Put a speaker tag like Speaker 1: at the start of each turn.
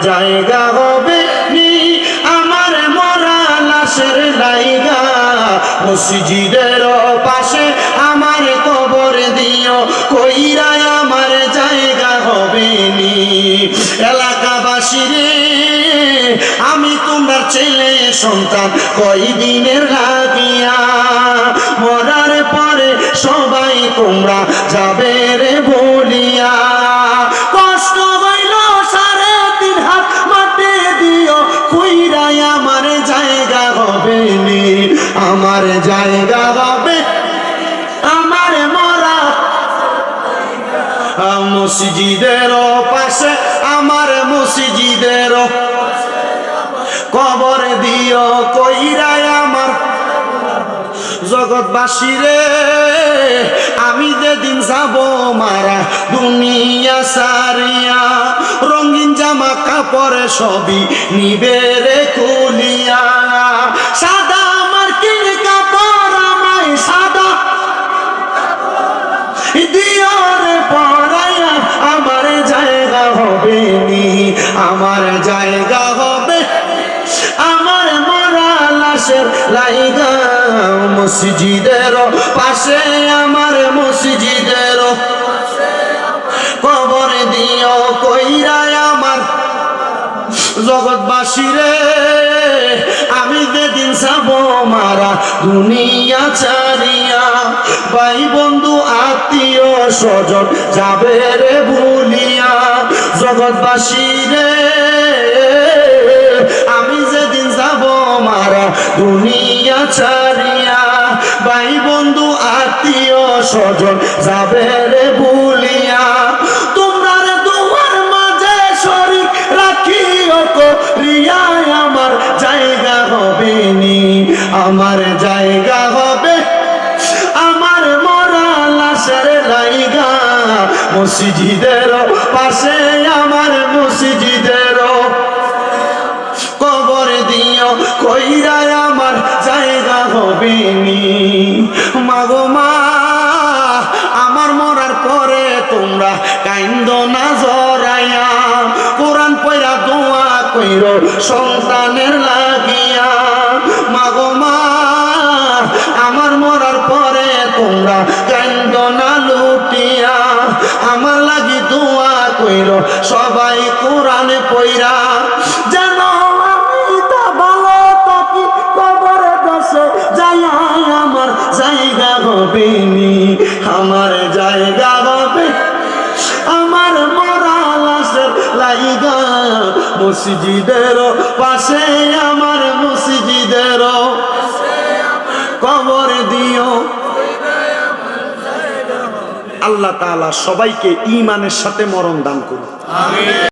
Speaker 1: জায়গা হবে নি। আমার মরা লাশের লাইগা। মসজিদের পাশে আমার কবর দিও। কইরা আমার জায়গা হবে নি। এলাকাবাসী আমি তোমার ছেলে, সন্তান কয়দিনের লাগিয়া মরার পরে সবাই তোমরা যাবে জায়গা হবে। আমার মরা মসজিদের পাশে, আমার মসজিদের কবর দিও কইরাই আমার। জগৎবাসী রে, আমি যেদিন যাব মারা, দুনিয়া সারিয়া, রঙিন জামা কাপড় সবই নিবে রে লাশের লাইগা মসজিদের পাশে আমার মসজিদের কবর দিও আমার জগৎবাসী রে। আমি যেদিন যাব মারা দুনিয়া চারিয়া ভাই বন্ধু, আত্মীয় স্বজন যাবে রে ভুলিয়া। জগৎবাসী রে দুনিয়া চারিয়া ভাই বন্ধু আত্মীয় স্বজন যাবে রে ভুলিয়া। তোমরা রে দুয়ার মাঝে শরীর রাখিও করিয়ায় আমার জায়গা হবে নি আমার জায়গা হবে। আমার মরা লাশের লাইগা মসজিদের পাশে তোমরা কাইন্দ না জরাইয়া, কোরআন পয়রা দোয়া কইর, সন্তানের লাগিয়া। মাগো মা, আমার মরার পরে তোমরা কাইন্দ না লুটিয়া, আমার লাগি দোয়া কইর, সবাই কোরআনে পয়রা। যেন ভালো থাকি, কবরে যাই আমার জায়গা হবে আমার লাইগা মসজিদের পাশে আমার মসজিদের কবর দিও। আল্লাহ তাআলা সবাইকে ইমানের সাথে মরণ দান করুন।